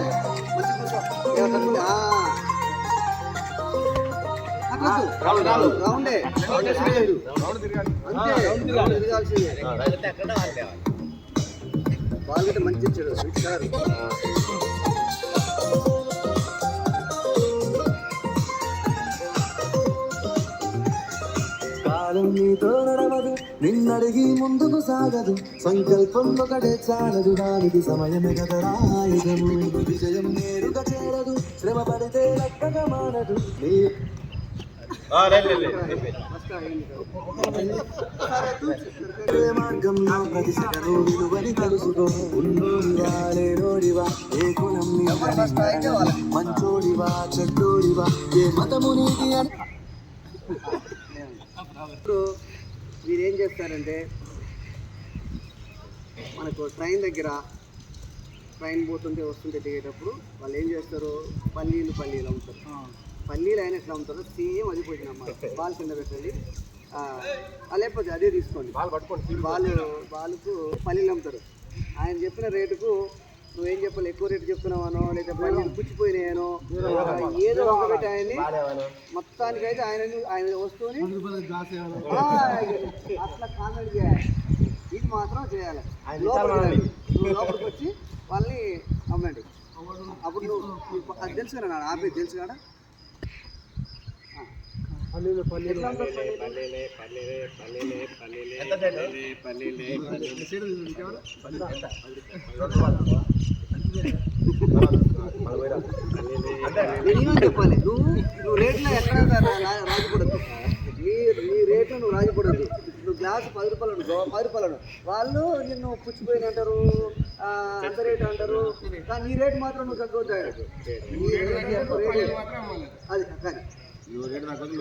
కావాలి మంచి కూర్చో. రౌండే రౌండే తిరగాల్సిందే. బాల్ గిట్ట మంచి ఇచ్చాడు స్వీట్ కలర్ కాలం నీతో నడవదు నిన్నడిగి ముందుకు సాగదు సంకల్పం ఒకటే చాలదు దానికి సమయమే కదరాయుధము విజయం నేరుగా చేరదు శ్రమ పడితే లెక్కగా మారదు. నీ ఏ మార్గంలో ప్రతి సెకను విలువని తెలుసుకో. ఉన్నోడివా లేనోడివా ఏ కులం నీదని మంచోడివా చెడ్డోడివా ఏ మతము నీది అని. మీరు ఏం చేస్తారంటే మనకు ట్రైన్ దగ్గర ట్రైన్ పోతుంటే వస్తుంటే దిగేటప్పుడు వాళ్ళు ఏం చేస్తారు? పల్లీలు పల్లీలు అమ్ముతారు. పల్లీలు అయిన ఎట్లా అమ్ముతారో సేమ్ అది పోయిన బాల్ కింద పెట్టండి. లేకపోతే అదే తీసుకోండి. బాల్ బాలుకు పల్లీలు అమ్ముతారు. ఆయన చెప్పిన రేటుకు నువ్వేం చెప్పాలి? ఎక్కువ రేటు చెప్తున్నావానో లేదా పల్లీలు పుచ్చిపోయినాయనో? ఏదో ఒక పెట్టి ఆయన్ని మొత్తానికైతే ఆయన ఆయన వస్తువుని అట్లా కామెంట్ చేయాలి. ఇది మాత్రం చేయాలి. లోపలికి రండి. నువ్వు లోపలికి వచ్చి వాళ్ళని అమ్మండి. అప్పుడు నువ్వు అది తెలుసు కదా ఆపేది తెలుసు కదా ఎట్లా ఉంటుంది పల్లీలు? మినిమం చెప్పాలి? నువ్వు నువ్వు రేట్లో ఎక్కడ రాజపడద్దు నీ నీ రేట్లో నువ్వు రాజపడద్దు నువ్వు గ్లాస్ పది రూపాయలు పది రూపాయలు అను. వాళ్ళు నిన్ను పుచ్చిపోయిన అంటారు ఆ, అంత రేట్ అంటారు. కానీ నీ రేట్ మాత్రం నువ్వు తగ్గొద్దు నీ రేట్ ఎక్కువ రేట్ అది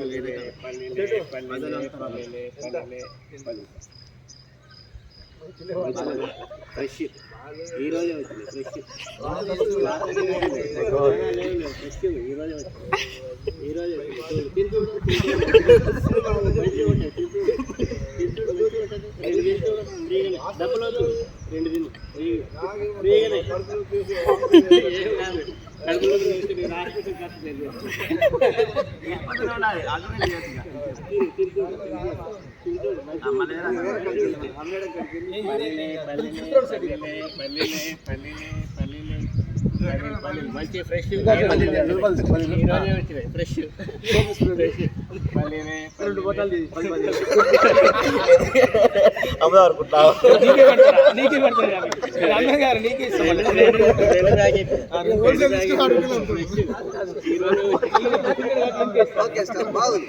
ఫ్రెష్. ఈ రోజే వచ్చింది ఫ్రెష్ ఫ్రెష్ ఈ రోజే వచ్చింది ఈ రోజే వచ్చింది తింటూ డబ్బులు వద్దు రెండు తిను ఫ్రీగానే ಪಲ್ಲೆ ಪಲ್ಲೆ ಪಲ್ಲೆ మంచి ఫ్రెష్ ఫ్రెష్ రెండు నీకే నీకే ఇస్తాం బాగుంది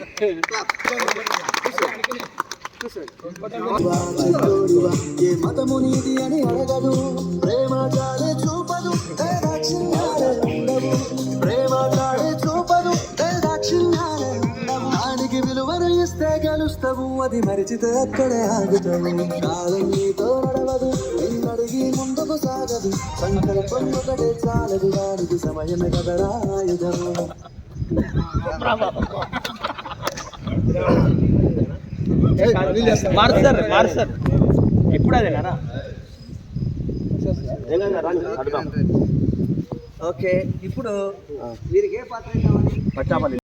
ఏ మతము నీది అని అడగదు ఇస్తే గెలుస్తావు అది మరిచితే అక్కడే ఆగుతావు. కాలం నీతో నడవదు నిన్నడిగి ముందుకు సాగదు. సంకల్పం ఒకటే చాలదు దానికి సమయమే కదరా ఆయుధము మారుస్తారు మారుస్తారు ఎప్పుడు అదేనారా ఓకే ఇప్పుడు వీరికి ఏ పాత్ర కావాలి